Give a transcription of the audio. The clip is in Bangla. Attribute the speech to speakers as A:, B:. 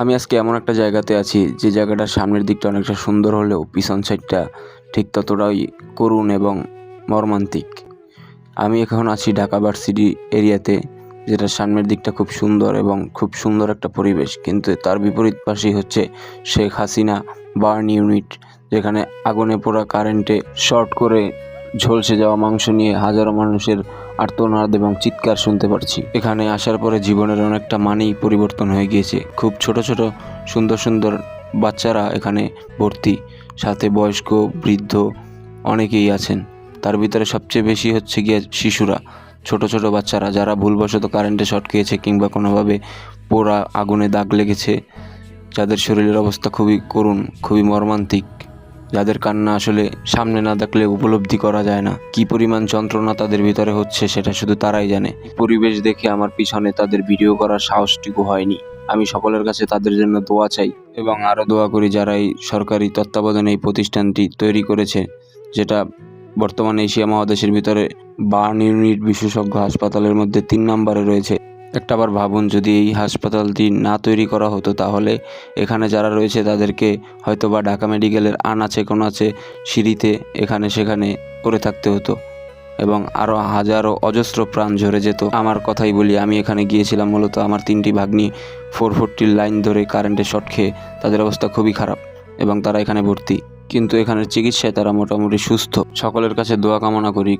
A: আমি আজকে এমন একটা জায়গাতে আছি, যে জায়গাটার সামনের দিকটা অনেকটা সুন্দর হলেও পিছন সাইডটা ঠিক ততটাই করুণ এবং মর্মান্তিক। আমি এখন আছি ঢাকা ভার্সিটি এরিয়াতে, যেটার সামনের দিকটা খুব সুন্দর এবং খুব সুন্দর একটা পরিবেশ। কিন্তু তার বিপরীত পাশেই হচ্ছে শেখ হাসিনা বার্ন ইউনিট, যেখানে আগুনে পোড়া কারেন্টে শর্ট করে ঝলসে যাওয়া মাংস নিয়ে হাজারো মানুষের আর্তনাদ এবং চিৎকার শুনতে পারছি। এখানে আসার পরে জীবনের অনেকটা মানেই পরিবর্তন হয়ে গিয়েছে। খুব ছোট ছোট, সুন্দর সুন্দর বাচ্চারা এখানে ভর্তি। সাথে বয়স্ক, বৃদ্ধ অনেকেই আছেন। তার ভিতরে সবচেয়ে বেশি হচ্ছে গিয়ে শিশুরা। ছোট ছোট বাচ্চারা যারা ভুলবশত কারেন্টে শর্ট খেয়েছে কিংবা কোনোভাবে পোড়া আগুনে দাগ লেগেছে, যাদের শরীরের অবস্থা খুবই করুণ, খুবই মর্মান্তিক। যাদের কান্না আসলে সামনে না দেখলে উপলব্ধি করা যায় না। কি পরিমাণ যন্ত্রণা তাদের ভিতরে হচ্ছে সেটা শুধু তারাই জানে। পরিবেশ দেখে আমার পিছনে তাদের ভিডিও করার সাহসটুকু হয়নি। আমি সকলের কাছে তাদের জন্য দোয়া চাই এবং আরও দোয়া করি যারা এই সরকারি তত্ত্বাবধানে এই প্রতিষ্ঠানটি তৈরি করেছে, যেটা বর্তমানে এশিয়া মহাদেশের ভিতরে বার্ন ইউনিট বিশেষজ্ঞ হাসপাতালের মধ্যে তিন নম্বরে রয়েছে। একটা বার ভাবুন যদি এই হাসপাতালটি না তৈরি করা হতো তাহলে এখানে যারা রয়েছে তাদেরকে হয়তো বা ঢাকা মেডিকেলের আনাচে কোনাচে সিঁড়িতে এখানে সেখানে পড়ে থাকতে হতো এবং আরও হাজারো অজস্র প্রাণ ঝরে যেত। আমার কথাই বলি, আমি এখানে গিয়েছিলাম মূলত আমার তিনটি ভাগ্নি ফোর ফোরটির লাইন ধরে কারেন্টে শর্ট খেয়ে তাদের অবস্থা খুবই খারাপ এবং তারা এখানে ভর্তি। কিন্তু এখানের চিকিৎসায় তারা মোটামুটি সুস্থ। সকলের কাছে দোয়া কামনা করি।